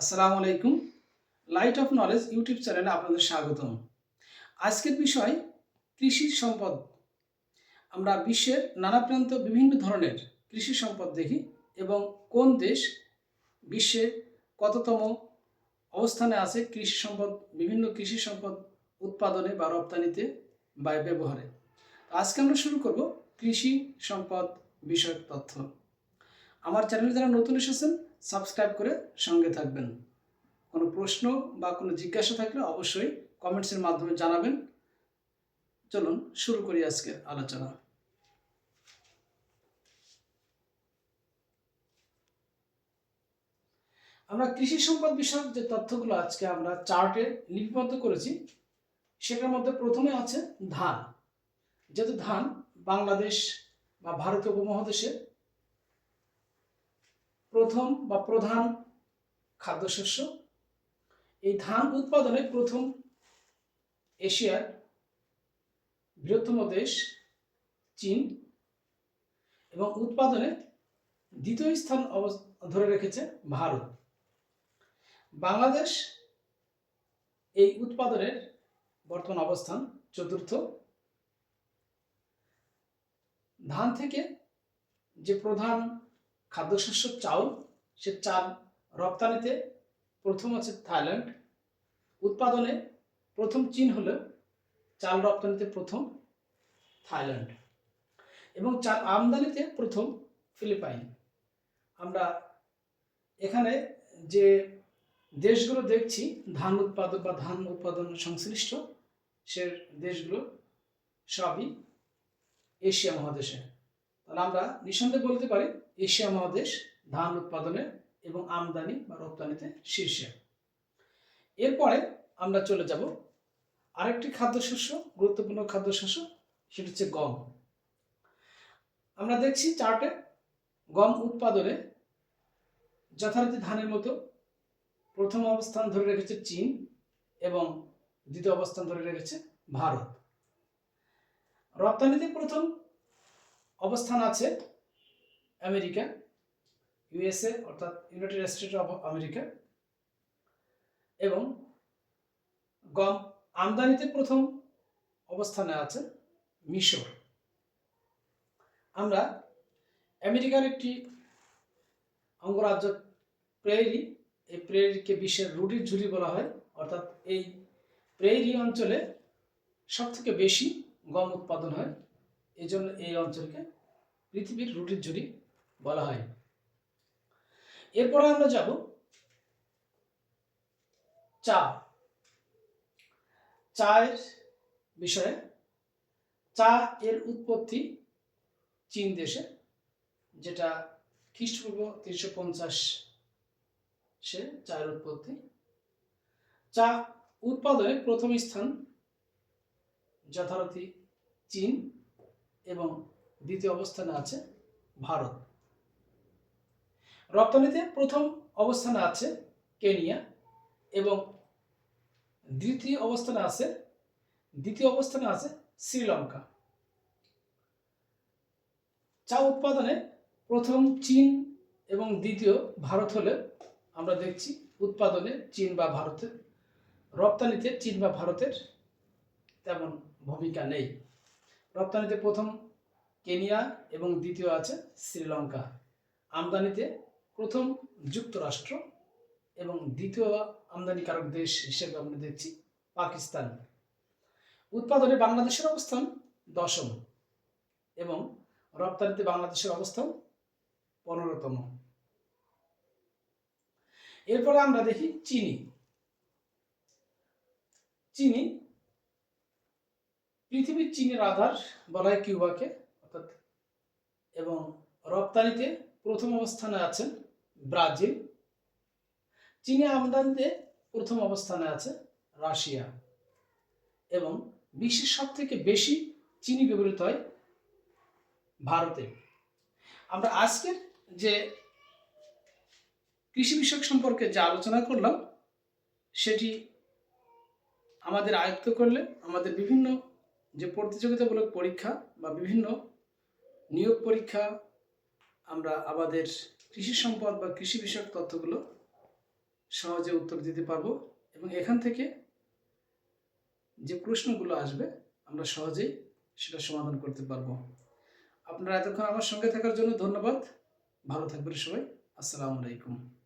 আসসালামু আলাইকুম। Light off knowledge YouTube চ্যানেলে আপনাদের স্বাগতম। আজকের বিষয় কৃষি সম্পদ। আমরা বিশ্বের নানা প্রান্ত বিভিন্ন ধরনের কৃষি সম্পদ দেখি এবং কোন দেশ বিশ্বে কততম অবস্থানে আছে কৃষি সম্পদ, বিভিন্ন কৃষি সম্পদ উৎপাদনে বা রপ্তানিতে বা ব্যবহারে। আজকে আমরা শুরু করব কৃষি সম্পদ বিষয়ক তথ্য। আমার চ্যানেলে যারা নতুন এসেছেন সাবস্ক্রাইব করে সঙ্গে থাকবেন। কোনো প্রশ্ন বা কোনো জিজ্ঞাসা থাকলে অবশ্যই কমেন্টসের মাধ্যমে জানাবেন। চলুন, শুরু করি আজকের আলোচনা। আমরা কৃষি সম্পদ বিষয়ক যে তথ্যগুলো আজকে আমরা চার্টে লিপিবদ্ধ করেছি, সেটার মধ্যে প্রথমে আছে ধান। যেহেতু ধান বাংলাদেশ বা ভারতীয় উপমহাদেশের প্রথম বা প্রধান খাদ্যশস্য। এই ধান উৎপাদনে প্রথম এশিয়ার বৃহত্তম দেশ চীন এবং উৎপাদনে দ্বিতীয় স্থান ধরে রেখেছে ভারত। বাংলাদেশ এই উৎপাদনের বর্তমান অবস্থান চতুর্থ। ধান থেকে যে প্রধান খাদ্যশস্য চাউল, সে চাল রপ্তানিতে প্রথম আছে থাইল্যান্ড। উৎপাদনে প্রথম চীন হলেও চাল রপ্তানিতে প্রথম থাইল্যান্ড। এবং চাল আমদানিতে প্রথম ফিলিপাইন। আমরা এখানে যে দেশগুলো দেখছি, ধান উৎপাদক বা ধান উৎপাদন সংশ্লিষ্ট, সে দেশগুলো সবই এশিয়া মহাদেশে। তাহলে আমরা নিঃসন্দেহে বলতে পারি এশিয়া মহাদেশ, ধান উৎপাদনে এবং আমদানি বা রপ্তানিতে শীর্ষে। এরপরে আমরা চলে যাব আরেকটি খাদ্যশস্য, গুরুত্বপূর্ণ খাদ্যশস্য, সেটা হচ্ছে গম। আমরা দেখছি চার্টে গম উৎপাদনে যথারীতি ধানের মতো প্রথম অবস্থান ধরে রেখেছে চীন এবং দ্বিতীয় অবস্থান ধরে রেখেছে ভারত। রপ্তানিতে প্রথম অবস্থান আছে আমেরিকা ইউএসএ অর্থাৎ ইউনাইটেড স্টেট অফ আমেরিকা, এবং গম আমদানিতে প্রথম অবস্থানে আছে মিশর। আমরা আমেরিকার একটি অঙ্গরাজ্য প্রেরি, এই প্রেরিকে বিশ্বের রুটির ঝুড়ি বলা হয়, অর্থাৎ এই প্রেরি অঞ্চলে সবথেকে বেশি গম উৎপাদন হয়। এই জন্য এই অঞ্চলকে পৃথিবীর রুটির ঝুড়ি বলা হয়। এরপরে আমরা যাব চা। চায়ের বিষয়ে। চা এর উৎপত্তি চীন দেশে, যেটা খ্রিস্টপূর্ব তিনশো পঞ্চাশ সে চায়ের উৎপত্তি। চা উৎপাদনে প্রথম স্থান যথারীতি চীন এবং দ্বিতীয় অবস্থানে আছে ভারত। রপ্তানিতে প্রথম অবস্থানে আছে কেনিয়া এবং দ্বিতীয় অবস্থানে আছে, দ্বিতীয় অবস্থানে আছে শ্রীলঙ্কা। চা উৎপাদনে প্রথম চীন এবং দ্বিতীয় ভারত হলে আমরা দেখছি উৎপাদনে চীন বা ভারতের, রপ্তানিতে চীন বা ভারতের তেমন ভূমিকা নেই। রপ্তানিতে প্রথম কেনিয়া এবং দ্বিতীয় আছে শ্রীলঙ্কা। আমদানিতে প্রথম যুক্তরাষ্ট্র এবং দ্বিতীয় আমদানিকারক দেশ হিসেবে আমরা দেখছি পাকিস্তান। উৎপাদনে বাংলাদেশের অবস্থান দশম এবং রপ্তানিতে বাংলাদেশের অবস্থান পনেরোতম। এরপরে আমরা দেখি চিনি। চিনি পৃথিবীর চীনের আধার বলা হয় কিউবাকে, অর্থাৎ এবং রপ্তানিতে প্রথম অবস্থানে আছেন ব্রাজিল। চীনে আমদানিতে প্রথম অবস্থানে আছে রাশিয়া এবং বিশ্বের সব থেকে বেশি চিনি ব্যবহৃত হয় ভারতে। আমরা আজকের যে কৃষি বিষয়ক সম্পর্কে যে আলোচনা করলাম, সেটি আমাদের আয়ত্ত করলে আমাদের বিভিন্ন যে প্রতিযোগিতামূলক পরীক্ষা বা বিভিন্ন নিয়োগ পরীক্ষা আমরা আমাদের কৃষি সম্পদ বা কৃষি বিষয়ক তথ্যগুলো সহজে উত্তর দিতে পারব এবং এখান থেকে যে প্রশ্নগুলো আসবে, আমরা সহজেই সেটা সমাধান করতে পারব। আপনারা এতক্ষণ আমার সঙ্গে থাকার জন্য ধন্যবাদ। ভালো থাকবেন সবাই। আসসালামু আলাইকুম।